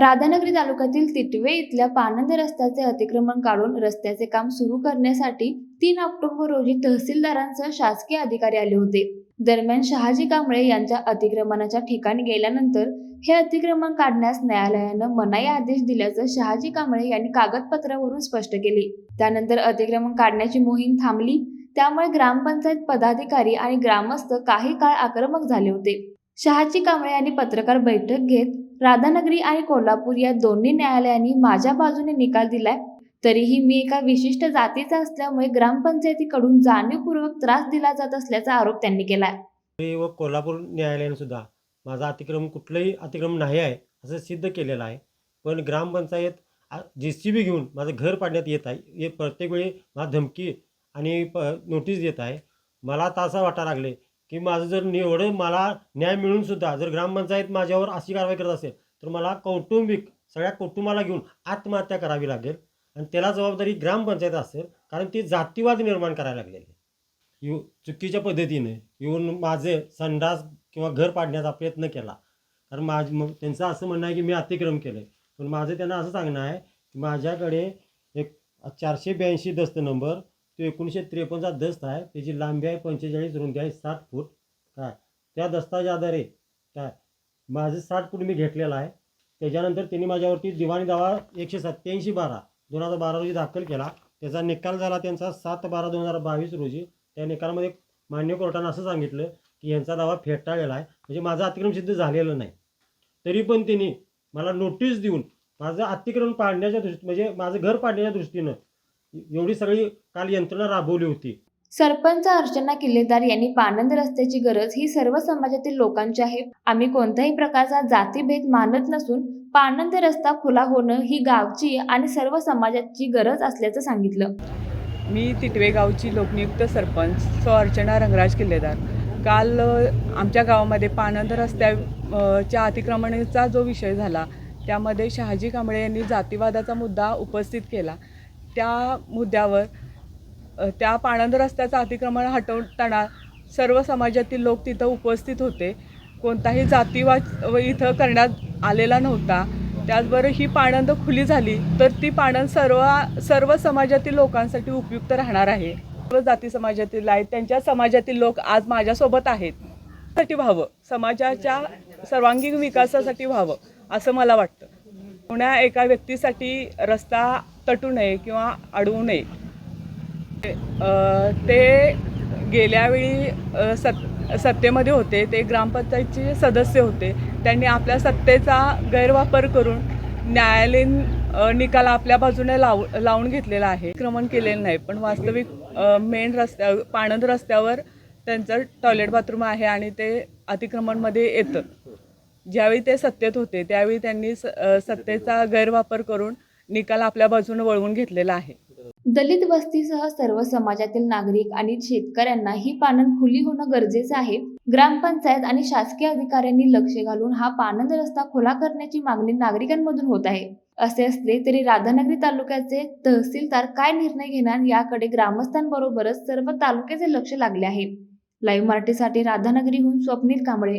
राधानगरी तालुक्यातील तिटवे इथल्या पानंद रस्त्याचे अतिक्रमण काढून रस्त्याचे काम सुरू करण्यासाठी तीन ऑक्टोबर रोजी तहसीलदारांसह शासकीय अधिकारी आले होते. दरम्यान शहाजी कांबळे यांच्या अतिक्रमणाच्या ठिकाणी गेल्यानंतर हे अतिक्रमण काढण्यास न्यायालयानं मनाई आदेश दिल्याचं शहाजी कांबळे यांनी कागदपत्रावरून स्पष्ट केले. त्यानंतर अतिक्रमण काढण्याची मोहीम थांबली. त्यामुळे ग्रामपंचायत पदाधिकारी आणि ग्रामस्थ काही काळ आक्रमक झाले होते. शहाजी कांबळे यांनी पत्रकार बैठक घेत राधानगरी आणि कोल्हापूर या दोन्ही न्यायालयांनी माझ्या बाजूने निकाल दिलाय. तरीही मी एका विशिष्ट जातीचा असल्यामुळे ग्रामपंचायतीकडून जाणीवपूर्वक त्रास दिला जात असल्याचा आरोप त्यांनी केलाय. व कोल्हापूर न्यायालयाने सुद्धा माझा अतिक्रम कुठलंही अतिक्रम नाही आहे असं सिद्ध केलेलं आहे. पण ग्रामपंचायत जे सी बी घेऊन माझं घर पाडण्यात येत आहे. हे प्रत्येक वेळी मला धमकी आणि प नोटीस देत आहे. मला आता असं वाटायला लागले की माझं जर नि- एवढं मला न्याय मिळून सुद्धा जर ग्रामपंचायत माझ्यावर अशी कारवाई करत असेल तर मला कौटुंबिक सगळ्या कुटुंबाला घेऊन आत्महत्या करावी लागेल आणि त्याला जबाबदारी ग्रामपंचायत असेल कारण ती जातीवाद निर्माण करायला लागलेली येऊ चुकीच्या पद्धतीने येऊन माझे संडास किंवा घर पाडण्याचा प्रयत्न केला. कारण माझ मग त्यांचं असं म्हणणं आहे की मी अतिक्रम केलं आहे पण माझं त्यांना असं सांगणं आहे की माझ्याकडे एक चारशे ब्याऐंशी दस्त नंबर तो एकोणीसशे त्रेपन्नचा दस्त आहे. त्याची लांबी आहे पंचेचाळीस रुंदी आहे साठ फूट. काय? त्या दस्ताच्या आधारे काय? माझं साठ फूट मी घेतलेला आहे. त्याच्यानंतर त्यांनी माझ्यावरती दिवाणी दावा एकशे सत्त्याऐंशी बारा दोन हजार बारा रोजी दाखल केला. त्याचा निकाल झाला त्यांचा सात बारा दोन हजार बावीस रोजी. त्या निकालामध्ये मान्य कोर्टानं असं सांगितलं की यांचा दावा फेटाळलेला आहे. म्हणजे माझं अतिक्रमण सिद्ध झालेलं नाही. तरी पण त्यांनी मला नोटीस देऊन माझं अतिक्रमण पाडण्याच्या दृष्टी म्हणजे माझं घर पाडण्याच्या दृष्टीनं एवढी सगळी काल यंत्रणा राबवली होती. सरपंच अर्चना किल्लेदार यांनी पानंद रस्त्याची गरज ही सर्व समाजातील लोकांची आहे. आम्ही कोणत्याही प्रकारचा जातीभेद मानत नसून पानंद रस्ता खुला होणं ही गावची आणि सर्व समाजाची गरज असल्याचं सांगितलं. मी तिटवे गावची लोकनियुक्त सरपंच सो अर्चना रंगराज किल्लेदार. काल आमच्या गावामध्ये पानंद रस्त्या अ, च्या अतिक्रमणाचा जो विषय झाला त्यामध्ये शहाजी कांबळे यांनी जातीवादाचा मुद्दा उपस्थित केला. त्या मुद्द्यावर त्या पाणंद रस्त्याचं अतिक्रमण हटवताना सर्व समाजातील लोक तिथं उपस्थित होते. कोणताही जातीवाद व इथं करण्यात आलेला नव्हता. त्याचबरोबर ही पाणंद खुली झाली तर ती पाणंद सर्व सर्व समाजातील लोकांसाठी उपयुक्त राहणार आहे. सर्व जाती समाजातील आहेत त्यांच्या समाजातील लोक आज माझ्यासोबत आहेत. साठी व्हावं समाजाच्या सर्वांगीण विकासासाठी व्हावं असं मला वाटतं. कोणा एका व्यक्तीसाठी रस्ता तटू नये किंवा अडवू नये. ते गेल्यावेळी सत् सत सत्तेमध्ये होते. ते ग्रामपंचायतचे सदस्य होते. त्यांनी आपल्या सत्तेचा गैरवापर करून न्यायालयीन निकाल आपल्या बाजूने लाव लावून घेतलेला आहे. क्रमण केलेलं नाही पण वास्तविक मेन रस्त्या पाणंद रस्त्यावर त्यांचं टॉयलेट बाथरूम आहे आणि ते अतिक्रमणमध्ये येतं. ज्यावेळी ते सत्तेत होते त्यावेळी त्यांनी स सत्तेचा गैरवापर करून निकाल आपल्या बाजूने वळवून घेतलेला आहे. दलित वस्तीसह सर्व समाजातील नागरिक आणि शेतकऱ्यांना ही पानन खुली होणं गरजेचं आहे. ग्रामपंचायत आणि शासकीय अधिकाऱ्यांनी लक्ष घालून हा पानंद रस्ता खुला करण्याची मागणी नागरिकांमधून होत आहे. असे असले तरी राधानगरी तालुक्याचे तहसीलदार काय निर्णय घेणार याकडे ग्रामस्थांबरोबरच सर्व तालुक्याचे लक्ष लागले आहे. लाईव्ह मराठीसाठी राधानगरीहून स्वप्नील कांबळे.